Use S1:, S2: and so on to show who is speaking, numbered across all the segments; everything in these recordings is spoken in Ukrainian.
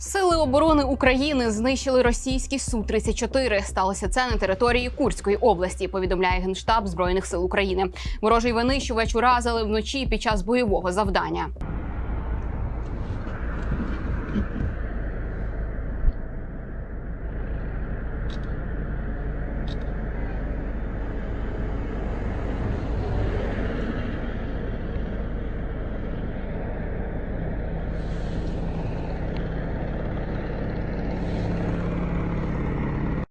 S1: Сили оборони України знищили російський су 34 Сталося це на території Курської області. Повідомляє генштаб збройних сил України. Ворожий винищувач уразили вночі під час бойового завдання.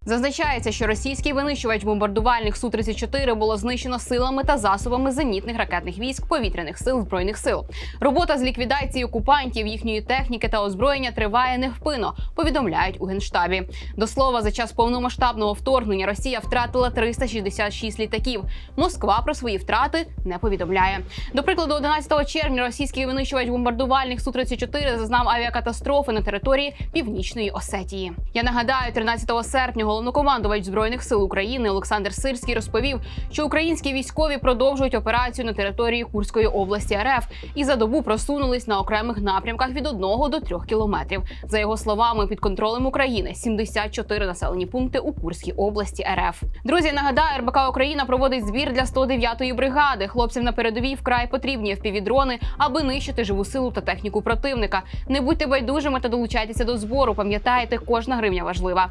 S1: Зазначається, що російський винищувач бомбардувальних су 34 було знищено силами та засобами зенітних ракетних військ повітряних сил збройних сил. Робота з ліквідації окупантів, їхньої техніки та озброєння триває невпинно. Повідомляють у генштабі. До слова, за час повномасштабного вторгнення Росія втратила 366 літаків. Москва про свої втрати не повідомляє. До прикладу, 11 червня російський винищувач бомбардувальних су 34 зазнав авіакатастрофи на території Північної Осетії. Я нагадаю, 13 серпня головнокомандувач збройних сил України Олександр Сирський розповів, що українські військові продовжують операцію на території Курської області РФ і за добу просунулись на окремих напрямках від 1 до 3 кілометрів. За його словами, під контролем України 74 населені пункти у Курській області РФ. Друзі, нагадаю, РБК Україна проводить збір для 109-ї бригади. Хлопцям на передовій вкрай потрібні впівдрони, аби нищити живу силу та техніку противника. Не будьте байдужими та долучайтеся до збору. Пам'ятайте, кожна гривня важлива.